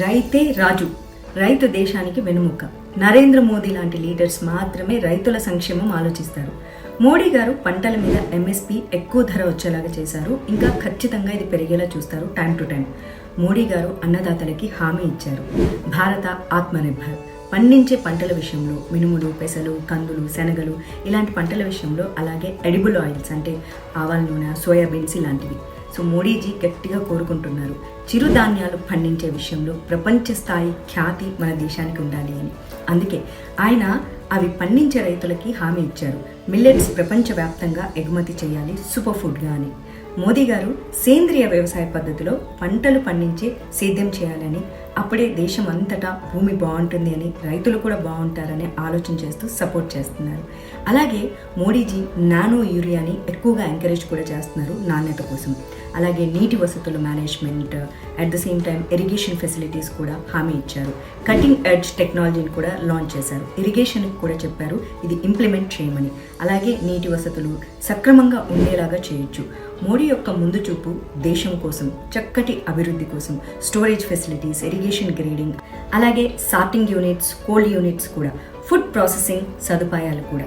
రైతే రాజు రైతు దేశానికి వెనుముక్క నరేంద్ర మోదీ లాంటి లీడర్స్ మాత్రమే రైతుల సంక్షేమం ఆలోచిస్తారు. మోడీ గారు పంటల మీద ఎంఎస్పి ఎక్కువ ధర వచ్చేలాగా చేశారు. ఇంకా ఖచ్చితంగా ఇది పెరిగేలా చూస్తారు టైం టు టైం. మోడీ గారు అన్నదాతలకి హామీ ఇచ్చారు. భారత ఆత్మనిర్భర్. పండించే పంటల విషయంలో మినుములు పెసలు కందులు శనగలు ఇలాంటి పంటల విషయంలో అలాగే ఎడిబుల్ ఆయిల్స్ అంటే ఆవాల నూనె సోయాబీన్స్ ఇలాంటివి. సో మోడీజీ గట్టిగా కోరుకుంటున్నారు. చిరుధాన్యాలు పండించే విషయంలో ప్రపంచ స్థాయి ఖ్యాతి మన దేశానికి ఉండాలి అని. అందుకే ఆయన అవి పండించే రైతులకి హామీ ఇచ్చారు. మిల్లెట్స్ ప్రపంచవ్యాప్తంగా ఎగుమతి చేయాలి సూపర్ ఫుడ్గా అని. మోదీ గారు సేంద్రియ వ్యవసాయ పద్ధతిలో పంటలు పండించి సేద్యం చేయాలని అప్పుడే దేశం అంతటా భూమి బాగుంటుంది అని రైతులు కూడా బాగుంటారని ఆలోచన చేస్తూ సపోర్ట్ చేస్తున్నారు. అలాగే మోడీజీ నానో యూరియాని ఎక్కువగా ఎంకరేజ్ కూడా చేస్తున్నారు నాణ్యత కోసం. అలాగే నీటి వసతుల management at the same time irrigation facilities కూడా హామీ ఇచ్చారు. కటింగ్ ఎడ్జ్ టెక్నాలజీని కూడా లాంచ్ చేశారు. ఇరిగేషన్కి కూడా చెప్పారు ఇది ఇంప్లిమెంట్ చేయమని. అలాగే నీటి వసతులు సక్రమంగా ఉండేలాగా చేయొచ్చు. మోడీ యొక్క ముందు చూపు దేశం కోసం చక్కటి అభివృద్ధి కోసం స్టోరేజ్ ఫెసిలిటీస్ ఇరిగేషన్ గ్రేడింగ్ అలాగే సార్టింగ్ యూనిట్స్ కోల్డ్ యూనిట్స్ కూడా ఫుడ్ ప్రాసెసింగ్ సదుపాయాలు కూడా.